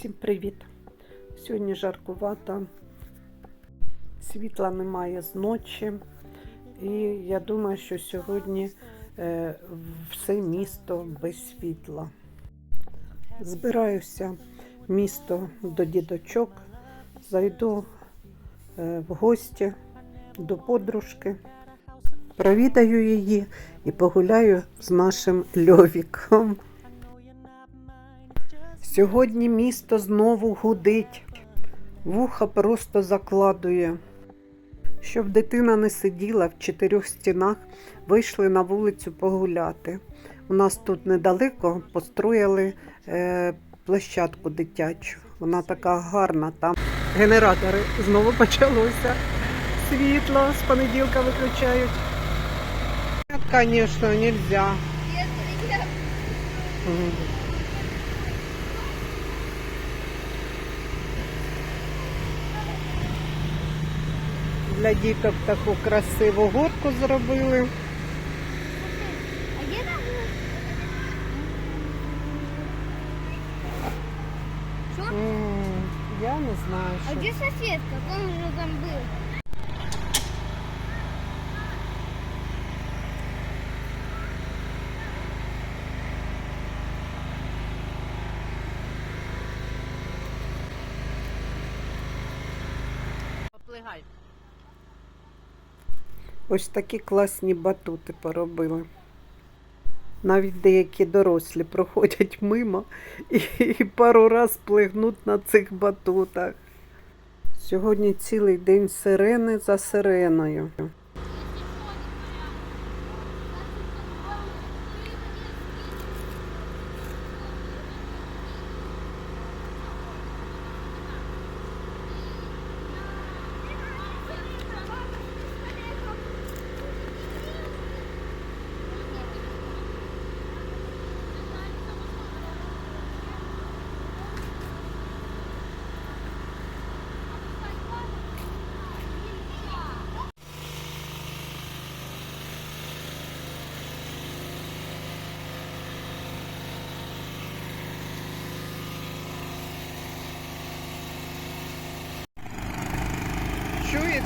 Всім привіт! Сьогодні жаркувато, світла немає з ночі, і я думаю, що сьогодні е, все місто без світла. Збираюся місто до дідочок, зайду е, в гості до подружки, провідаю її і погуляю з нашим льовіком. Сьогодні місто знову гудить, вуха просто закладує. Щоб дитина не сиділа в чотирьох стінах, вийшли на вулицю погуляти. У нас тут недалеко построїли е, площадку дитячу. Вона така гарна. Там генератори знову почалося. Світло з понеділка виключають. Звісно, не можна. Для діток таку красиву горку зробили. А где там? Что? М, Я не знаю, А що. где соседка? Он же там был. Поплигай. Ось такі класні батути поробили. Навіть деякі дорослі проходять мимо і, і пару раз плигнуть на цих батутах. Сьогодні цілий день сирени за сиреною.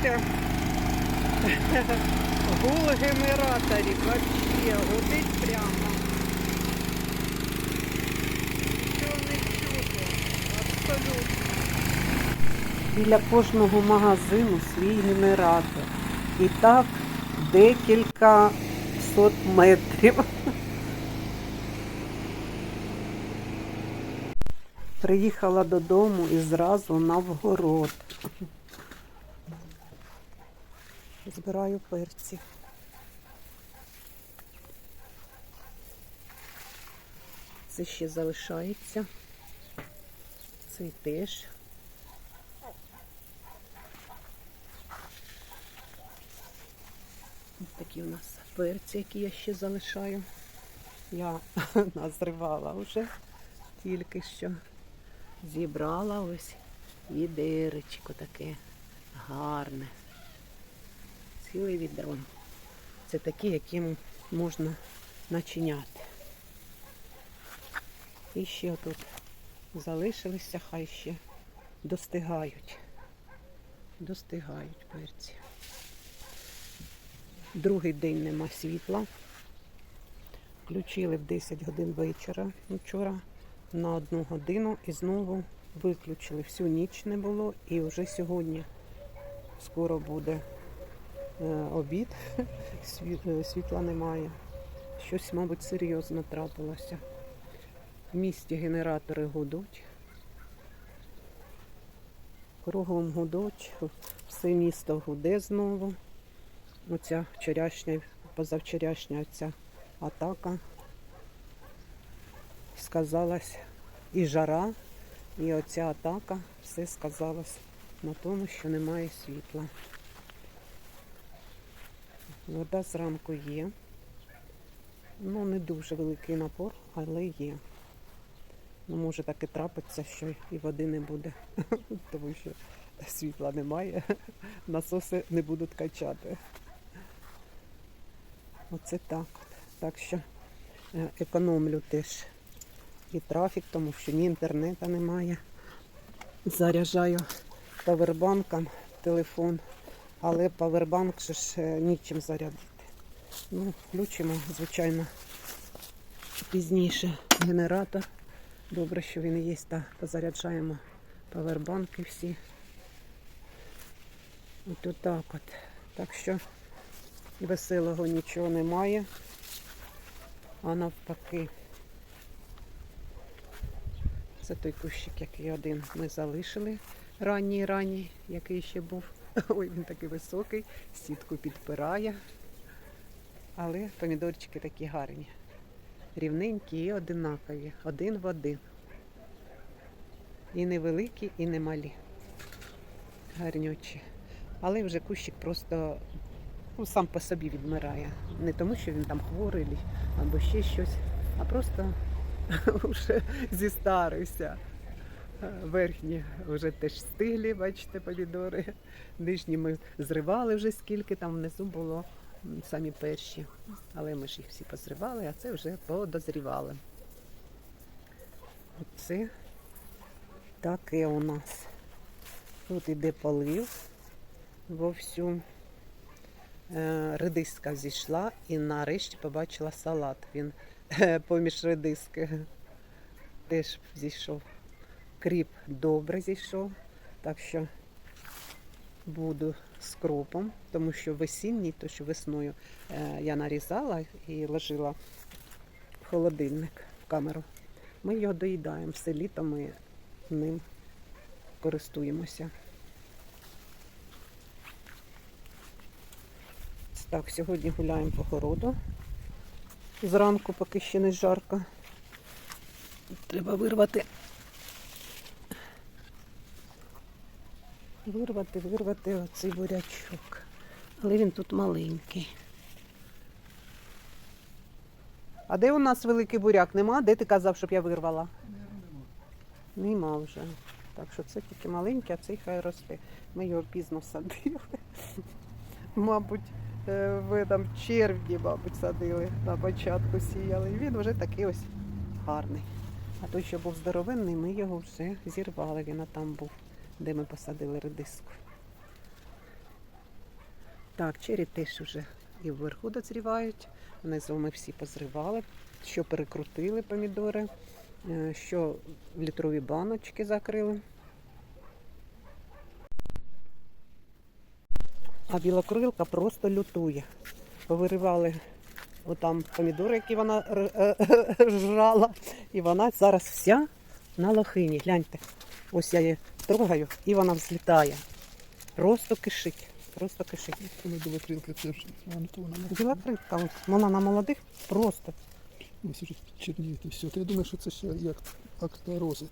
Чуєте? Гул генераторів вообще гудить прямо. Нічого не чути. Абсолютно. Біля кожного магазину свій генератор. І так декілька сот метрів. Приїхала додому і зразу на вгород. Збираю перці. Це ще залишається. Цей теж. Ось такі у нас перці, які я ще залишаю. Я назривала вже тільки що. Зібрала ось відеречко таке гарне ціле відро. Це такі, яким можна начиняти. І ще тут залишилися, хай ще достигають. Достигають перці. Другий день нема світла. Включили в 10 годин вечора вчора на одну годину і знову виключили. Всю ніч не було і вже сьогодні скоро буде обід, е, світла немає. Щось, мабуть, серйозно трапилося. В місті генератори гудуть. Кругом гудуть, все місто гуде знову. Оця вчорашня, позавчорашня ця атака сказалась і жара, і оця атака все сказалось на тому, що немає світла. Вода зранку є. Ну, не дуже великий напор, але є. Ну, може так і трапиться, що і води не буде, тому що світла немає, насоси не будуть качати. Оце так. Так що е, економлю теж і трафік, тому що ні інтернету немає. Заряджаю павербанком телефон, але павербанк же ж е, нічим зарядити. Ну, включимо, звичайно, пізніше генератор. Добре, що він є, та позаряджаємо павербанки всі. От отак от. Так що веселого нічого немає, а навпаки. Це той кущик, який один ми залишили ранній ранній, який ще був. Ой, він такий високий, сітку підпирає. Але помідорчики такі гарні. Рівненькі і одинакові. Один в один. І невеликі, і не малі. Гарнючі. Але вже кущик просто ну, сам по собі відмирає. Не тому, що він там хворий або ще щось, а просто вже зістарився. Верхні вже теж стиглі, бачите, помідори. Нижні ми зривали вже скільки там внизу було самі перші. Але ми ж їх всі позривали, а це вже подозрівали. Оце таке у нас. Тут іде полив вовсю. Е, Редиска зійшла і нарешті побачила салат. Він е, поміж редиски теж зійшов. Кріп добре зійшов, так що буду з кропом, тому що весінній, то що весною е, я нарізала і ложила в холодильник в камеру. Ми його доїдаємо. Все літо ми ним користуємося. Так, сьогодні гуляємо по городу. Зранку, поки ще не жарко. Треба вирвати. Вирвати, вирвати оцей бурячок. Але він тут маленький. А де у нас великий буряк? Нема? Де ти казав, щоб я вирвала? Нема вже. Так що це тільки маленький, а цей хай росте. Ми його пізно садили. Мабуть, е, в там, червні, мабуть, садили, на початку сіяли. І він вже такий ось гарний. А той, що був здоровенний, ми його вже зірвали. Він там був, де ми посадили редиску. Так, чері теж вже і вверху дозрівають. Внизу ми всі позривали, що перекрутили помідори, е, що в літрові баночки закрили. А білокрилка просто лютує. Повиривали отам помідори, які вона е, е, жрала. І вона зараз вся на лохині. Гляньте, ось я її трогаю і вона взлітає. Просто кишить. Просто кишить. Була крилка, це ж а, ну, то вона не Біла крилка, ось, вона на молодих просто. ось уже чорніє і все. Я думаю, що це ще як акторози.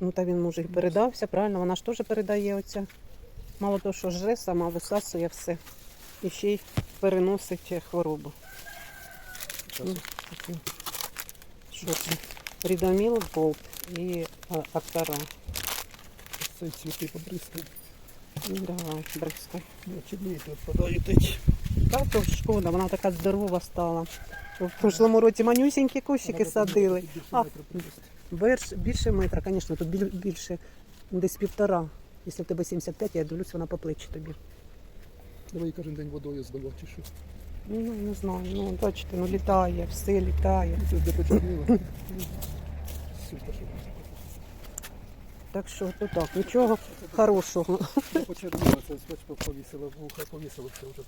Ну та він може і передався, правильно, вона ж теж передає оця. Мало того, що жре, сама висасує все. І ще й переносить е, хворобу. Ну. Що це? Рідоміл, болт і е, Цей цвіти побризкав. Давай, бризкай. Та то шкода, вона така здорова стала. В прошлому році манюсінькі кущики садили. А, Берш, більше метра, звісно, тут більше, десь півтора. Якщо в тебе 75, я дивлюсь, вона по плечі тобі. Давай кожен день водою здавати, чи що. Ну, не знаю, ну бачите, ну літає, все літає. Це де. Супер, Так що то так, нічого хорошого. воно це повісило вуха, повісило це вже.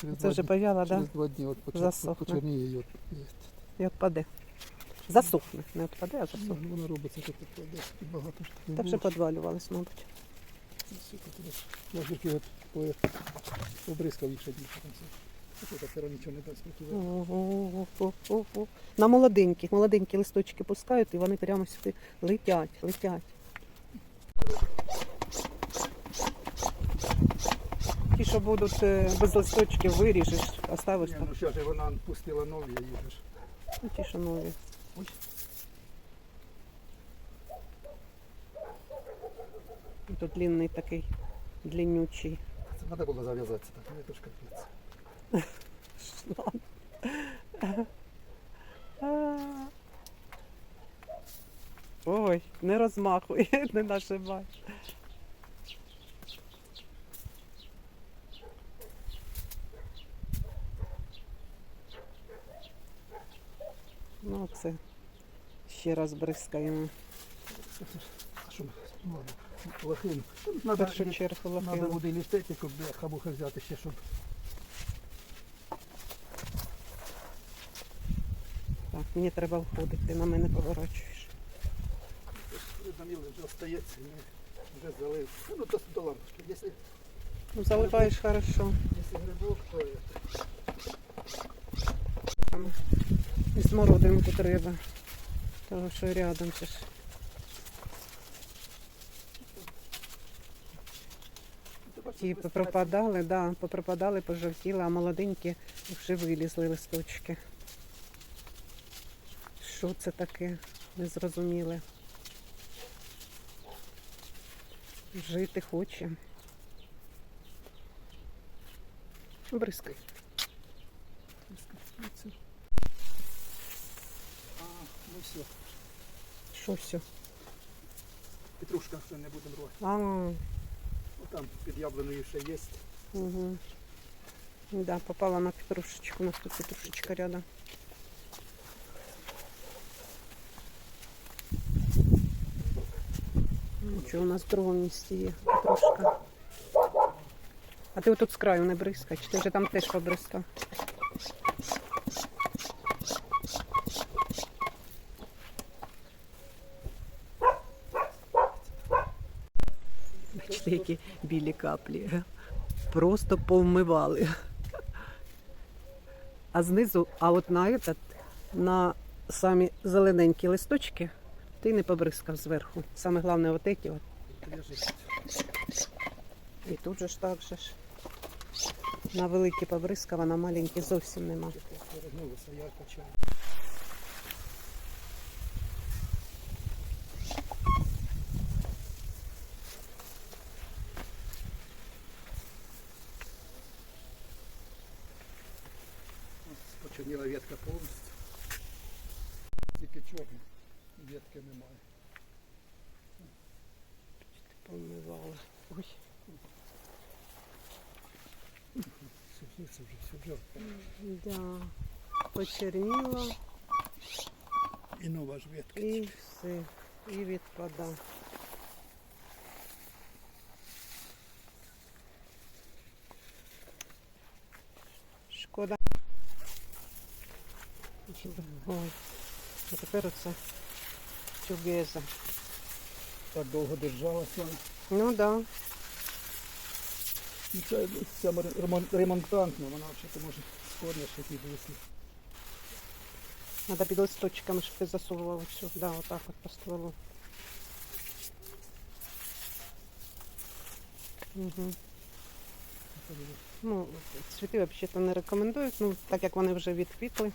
Через Це два вже дні- пов'яла, Через два дні от почер- Засохне. почорніє і от. І відпаде. Засохне. Не відпаде, а Ну, засохне. Воно робиться так десь багато ж Та вже було. подвалювались, мабуть. Може, його по- їх ще більше. там все. Тепер нічого не дасть Ого-го-го-го-го. На молоденькі, молоденькі листочки пускають і вони прямо сюди летять, летять. Ті, що будуть е, без листочків, виріжеш, оставиш Ні, там. ну що ж вона пустила нові, а їх. Ну, ті, що нові. Ой. Тут длинний такий, длиннючий. Це треба було зав'язатися, так, ну, це ж капець. А, Ой, не розмахуй, не нажимай. Ну, це ще раз бризкаємо. А що, ну ладно, лохину. Надо, першу чергу надо лохину. води лістити, щоб бляха-муха взяти ще, щоб мені треба входити, ти на мене поворачуєш. вже остається, вже залив. Ну, то, ладно, що якщо, Ну, заливаєш хорошо. якщо грибок, то І смородинку треба. Тому що рядом це ж. Ті попропадали, да, попропадали, пожовтіли, а молоденькі вже вилізли листочки. Що це таке? Не зрозуміли. Жити хоче. Бризкай. А, ну все. Що все? Петрушка ще не будемо рвати. А, О, там під яблуною ще є. угу. Да, попала на петрушечку. У нас тут петрушечка рядом. Що у нас в другому місці є петрушка. А ти отут з краю не бризкай, чи ти вже там теж побризкав? Бачите, які білі каплі. Просто повмивали. А знизу, а от на этот, на самі зелененькі листочки, ти не побризкав зверху. Саме головне, от эти от. І тут же ж так же ж. На великі побризкав, а на маленькі зовсім нема. Почерніла ветка повністю. Тільки чорна. Ветки немає. Помивали. Ой. Це вже вже. Да. Почерніло І нова ж ветка. і все. І відпада. Шкода. Ой. А тепер оце чугеза. Так довго держалася. Ну да. Ну, Це, це ремон- ремонтантна, вона взагалі може скоріше висні. Надо під листочками, щоб ти засовував все. Да, отак от по стволу. Угу. Ну, цвіти взагалі не рекомендують, ну, так як вони вже відквітли.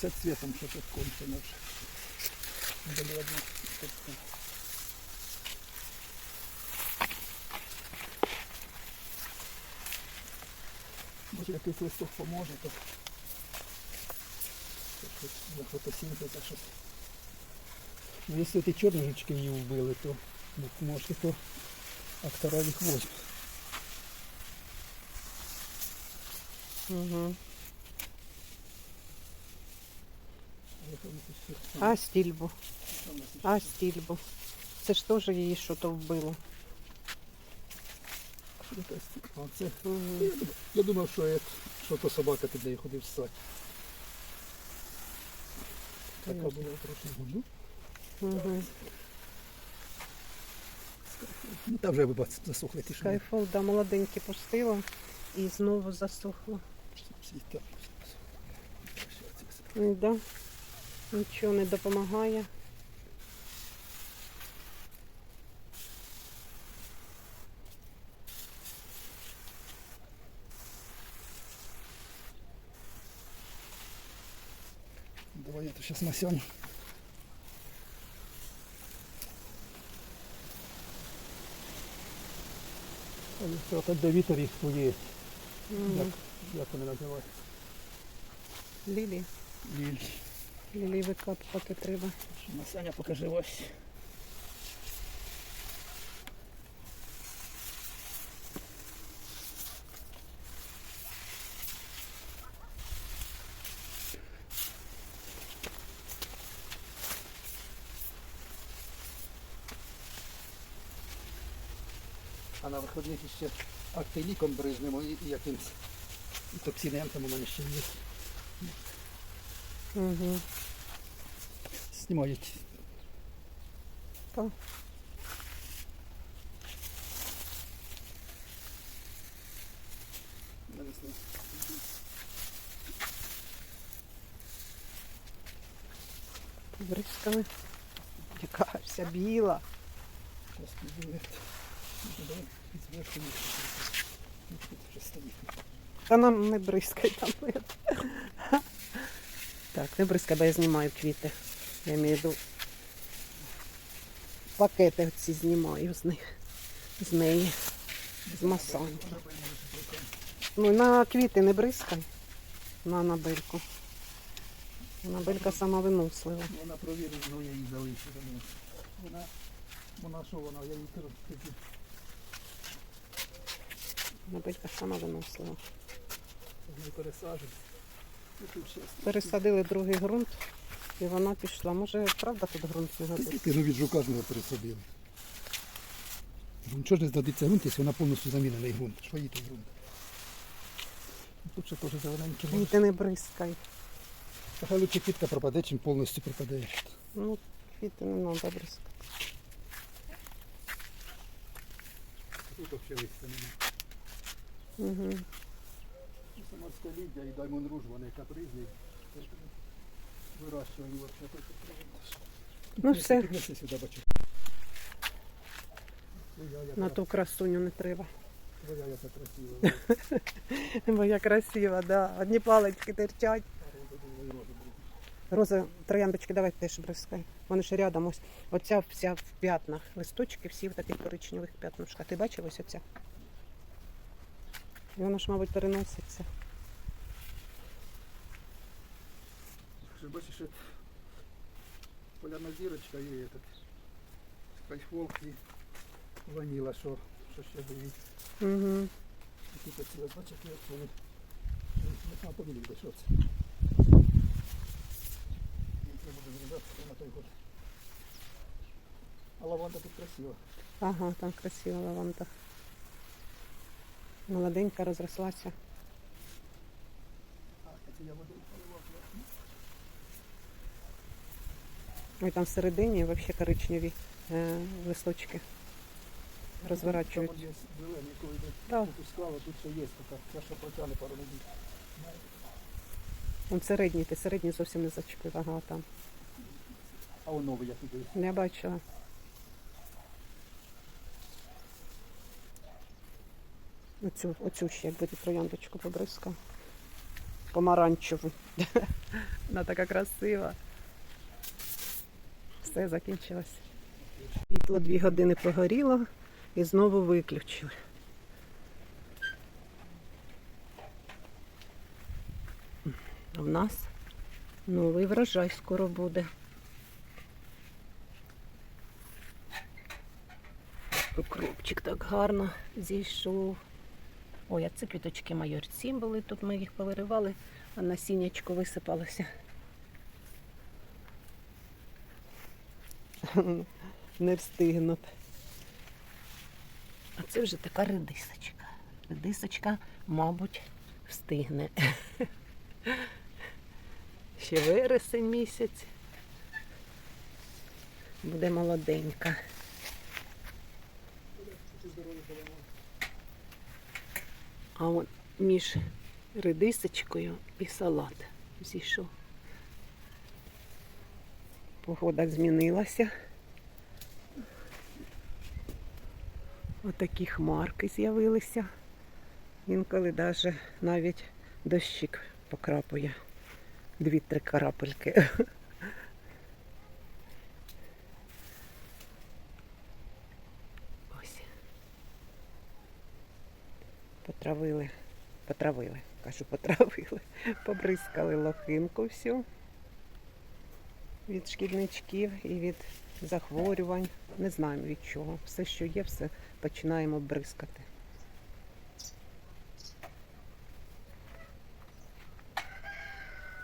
Це цвітом, що тут кончено вже. Бледно. Тобто, Може якийсь листок поможе, то то щось для фотосинтеза щось. Ну, якщо ті чорні жучки її вбили, то ну, може то автора їх возьме. Угу. А стільбу. А стільбу. Це ж теж її щось вбило. якась- А це Угу. Я думав- Я думав, що, як, що то собака туди ходив ссати. Така була трохи гуду. Угу. Ну там вже вибач, засохли ті шаги. Скайфол, да, молоденькі пустила і знову засохло. Всі Да. Нічого не допомагає. Давай я то зараз насяну. Це так де вітер їх є. Як, як вони називають? Лілі. Ліль. Лілі викопати треба. Масаня покажи ось. А на виходних ще актиліком бризнемо і, якимсь і токсинентом у мене ще є. Угу. Знімають Так. навесні. Бризкали. Яка вся біла. Підбиває. Давай зверху їх. Та нам не бризкай там. Так, не бризкай, бо я знімаю квіти. Я маю в пакети ці знімаю з них. З неї. З масанки. Ну на квіти не бризкай. На набильку. Набилька сама винуслива. Вона провірила, ну я її залишу. Вона, вона що вона, я її кажу, Набилька сама винуслива. не пересаджу. Пересадили другий ґрунт і вона пішла. Може, правда тут ґрунт не годиться? Тільки ну від жука не пересадили. Ну, Чого ж не здадиться ґрунт, якщо вона повністю замінений ґрунт? Що їй той ґрунт? Тут ще теж зелененький. Ні, ти не бризкай. Та Хай лучше квітка пропаде, чим повністю пропаде. Ну, квіти не треба бризкати. Тут взагалі листя немає. Угу. Самарська лідя і Даймон Руж, вони капризні. Вирощувані взагалі. Ну, все. Піднеси сюди, бачу. Твоя яка, На ту красуню не треба. твоя яка красива. Бо я красива, да. Одні палички терчать. Роза, трояндочки, давай теж бризкай. Вони ж рядом ось. Оця вся в п'ятнах. Листочки всі в таких коричневих п'ятнушках. Ти бачив ось оця? І воно ж, мабуть, переноситься. Бачиш, що поляна зірочка і этот, кайфол і ваніла, що, що ще були. Угу. Такі поціли, бачиш, як вони. Знаю, помілі, що це. Їм треба буде зрізати на той год. А лаванда тут красива. Ага, там красива лаванда. Молоденька розрослася. А, це я воду Ой, там всередині взагалі коричневі е, листочки Там є зелені, коли тут ще є така, що протягне пару неділь. Он середній, ти середній зовсім не зачепив. Ага, там. А он новий я туди. Не бачила. Оцю, оцю ще якби ти трояндочку побризкав. Помаранчеву. Вона така красива. Все закінчилось. Світло дві години прогоріло і знову виключили. В нас новий врожай скоро буде. Укропчик так гарно зійшов. Ой, а це квіточки майорці були. Тут ми їх повиривали, а насіннячко висипалося. Не встигнуть. А це вже така редисочка. Редисочка, мабуть, встигне. Ще вересень місяць. Буде молоденька. А от між редисочкою і салат зійшов. Погода змінилася. Отакі хмарки з'явилися. Інколи даже навіть дощик покрапує. Дві-три карапельки. Ось. Потравили Потравили. Кажу, потравили. Побризкали лохинку всю від шкідничків і від захворювань. Не знаємо від чого. Все, що є, все починаємо бризкати.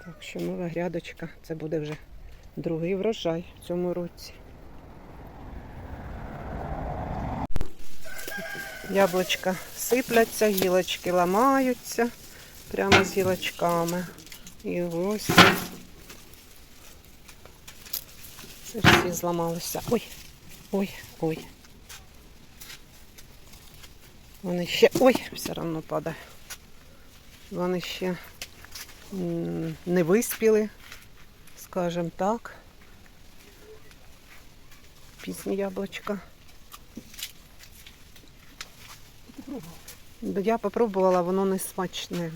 Так що нова грядочка. Це буде вже другий врожай в цьому році. Яблучка сипляться, гілочки ламаються прямо з гілочками. І ось всі зламалися. Ой, ой, ой. Вони ще. Ой, все одно падає. Вони ще не виспіли, скажімо так. Пісні яблучка. Я попробувала, воно не смачне.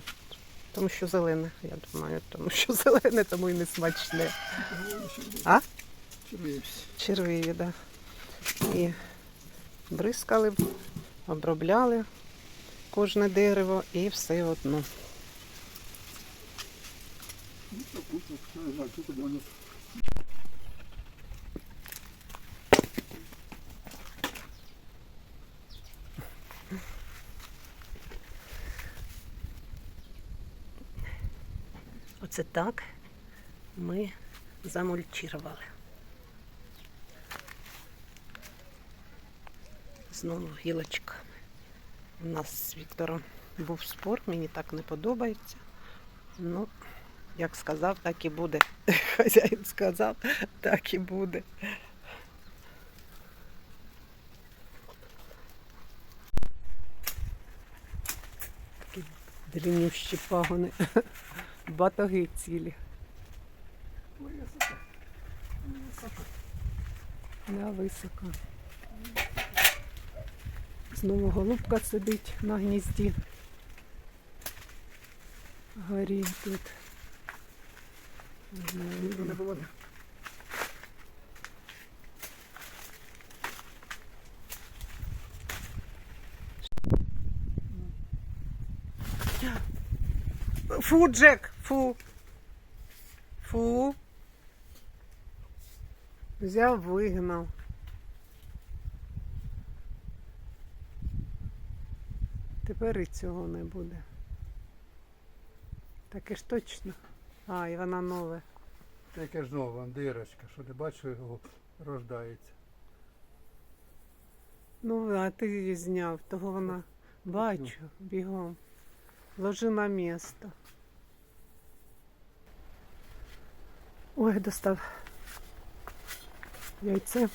Тому що зелене, я думаю, тому що зелене, тому і не смачне. А? Червиві. Да. І бризкали, обробляли кожне дерево і все одно. Оце так ми замульчували. Знову гілочка. У нас з Віктором був спор, мені так не подобається. Ну, як сказав, так і буде. Хазяїн сказав, так і буде. Такі дрібнющі пагони. Батаги цілі. Да, високо. Знову голубка сидить на гнізді. Горі тут. Ніби не було. Фу, Джек, фу. Фу. Взяв, вигнав. Тепер і цього не буде. Таке ж точно. А, і вона нове. Таке ж нова дирочка, що ти бачиш, його рождається. Ну, а ти її зняв, того вона бачу, бігом. Ложи на місто. Ой, достав яйце.